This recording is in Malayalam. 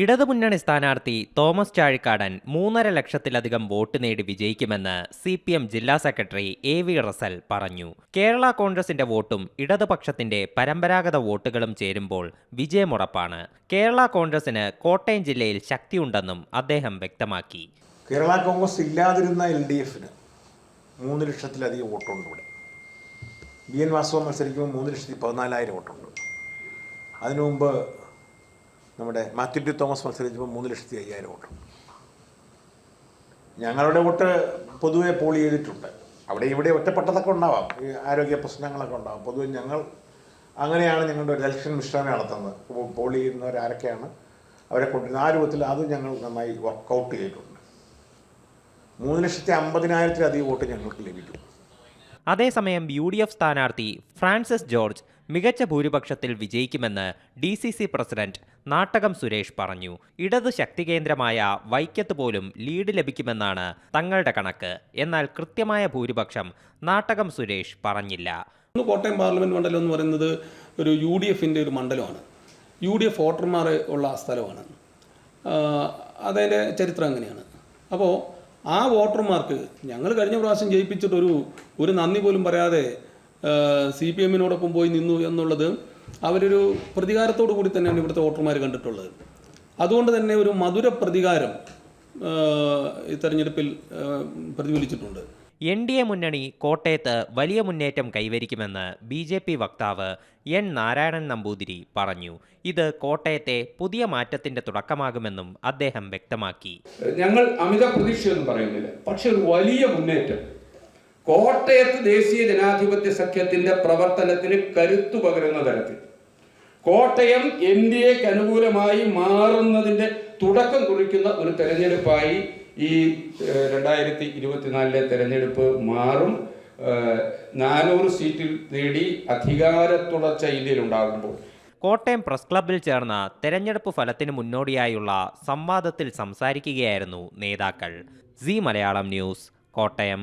ഇടതുമുന്നണി സ്ഥാനാർത്ഥി തോമസ് ചാഴിക്കാടൻ മൂന്നര ലക്ഷത്തിലധികം വോട്ട് നേടി വിജയിക്കുമെന്ന് സി പി എം ജില്ലാ സെക്രട്ടറി എ വി റസൽ പറഞ്ഞു. കേരള കോൺഗ്രസിന്റെ വോട്ടും ഇടതുപക്ഷത്തിന്റെ പരമ്പരാഗത വോട്ടുകളും ചേരുമ്പോൾ വിജയമുറപ്പാണ്. കേരള കോൺഗ്രസിന് കോട്ടയം ജില്ലയിൽ ശക്തിയുണ്ടെന്നും അദ്ദേഹം വ്യക്തമാക്കി. കേരള കോൺഗ്രസ് ഇല്ലാതിരുന്ന എൽ ഡി എഫിന് മൂന്ന് ലക്ഷത്തിലധികം വോട്ടുണ്ട് ഇവിടെ. ബി എൻ വാസവ മത്സരിക്കുമ്പോൾ മൂന്ന് ലക്ഷത്തി പതിനാലായിരം വോട്ടുണ്ട്. അതിനു മുമ്പ് നമ്മുടെ മാത്യു ടി തോമസ് മത്സരിച്ചപ്പോൾ മൂന്ന് ലക്ഷത്തി അയ്യായിരം വോട്ട്. ഞങ്ങളുടെ വോട്ട് പൊതുവെ പോൾ ചെയ്തിട്ടുണ്ട്. അവിടെ ഇവിടെ ഒറ്റപ്പെട്ടതൊക്കെ ഉണ്ടാവാം. ഈ ആരോഗ്യ പ്രശ്നങ്ങളൊക്കെ ഉണ്ടാവാം. പൊതുവെ ഞങ്ങൾ അങ്ങനെയാണ് ഞങ്ങളുടെ ഒരു ഇലക്ഷൻ മിഷനെ നടത്തുന്നത്. പോൾ ചെയ്യുന്നവരാരൊക്കെയാണ് അവരെ കൊണ്ടുവരുന്നത് ആ രൂപത്തിൽ അത് ഞങ്ങൾ നന്നായി വർക്കൗട്ട് ചെയ്തിട്ടുണ്ട്. മൂന്ന് ലക്ഷത്തി അമ്പതിനായിരത്തിലധികം വോട്ട് ഞങ്ങൾക്ക് ലഭിക്കും. അതേസമയം യു ഡി എഫ് സ്ഥാനാർത്ഥി ഫ്രാൻസിസ് ജോർജ് മികച്ച ഭൂരിപക്ഷത്തിൽ വിജയിക്കുമെന്ന് D C C president Nattakam Suresh പറഞ്ഞു. ഇടത് ശക്തി കേന്ദ്രമായ വൈക്കത്ത് പോലും ലീഡ് ലഭിക്കുമെന്നാണ് തങ്ങളുടെ കണക്ക്. എന്നാൽ കൃത്യമായ ഭൂരിപക്ഷം നാട്ടകം സുരേഷ് പറഞ്ഞില്ല. കോട്ടയം പാർലമെന്റ് മണ്ഡലം എന്ന് പറയുന്നത് ഒരു യു ഡി എഫിന്റെ ഒരു മണ്ഡലമാണ്. യു ഡി എഫ് വോട്ടർമാർ ഉള്ള സ്ഥലമാണ്. അതിന്റെ ചരിത്രം അങ്ങനെയാണ്. അപ്പോൾ ആ വോട്ടർമാർക്ക് ഞങ്ങൾ കഴിഞ്ഞ പ്രാവശ്യം ജയിപ്പിച്ചിട്ടൊരു ഒരു നന്ദി പോലും പറയാതെ സി പി എമ്മിനോടൊപ്പം പോയി നിന്നു എന്നുള്ളത് അവരൊരു പ്രതികാരത്തോടു കൂടി തന്നെയാണ് ഇവിടുത്തെ വോട്ടർമാർ കണ്ടിട്ടുള്ളത്. അതുകൊണ്ട് തന്നെ ഒരു മധുര പ്രതികാരം ഈ തെരഞ്ഞെടുപ്പിൽ പ്രതിഫലിച്ചിട്ടുണ്ട്. എൻ ഡി എ മുന്നണി കോട്ടയത്ത് വലിയ മുന്നേറ്റം കൈവരിക്കുമെന്ന് ബി ജെ പി വക്താവ് എൻ നാരായണൻ നമ്പൂതിരി പറഞ്ഞു. ഇത് കോട്ടയത്തെ പുതിയ മാറ്റത്തിന്റെ തുടക്കമാകുമെന്നും അദ്ദേഹം വ്യക്തമാക്കി. ഞങ്ങൾ അമിത പ്രതീക്ഷയൊന്നും പറയുന്നില്ല. പക്ഷെ ഒരു വലിയ മുന്നേറ്റം കോട്ടയത്ത് ദേശീയ ജനാധിപത്യ സഖ്യത്തിന്റെ പ്രവർത്തനത്തിന് കരുത്തു പകരുന്ന തരത്തിൽ. കോട്ടയം എൻ ഡി എക്ക് അനുകൂലമായി മാറുന്നതിന്റെ തുടക്കം കുറിക്കുന്ന ഒരു തെരഞ്ഞെടുപ്പായി ഈ രണ്ടായിരത്തി ഇരുപത്തിനാലിലെ തെരഞ്ഞെടുപ്പ് മാറും. നാനൂറ് സീറ്റിൽ നേടി അധികാര തുടർച്ച ഇന്ത്യയിലുണ്ടാകുമ്പോൾ കോട്ടയം പ്രസ് ക്ലബിൽ ചേർന്ന തെരഞ്ഞെടുപ്പ് ഫലത്തിന് മുന്നോടിയായുള്ള സംവാദത്തിൽ സംസാരിക്കുകയായിരുന്നു നേതാക്കൾ. C Malayalam news Kottayam.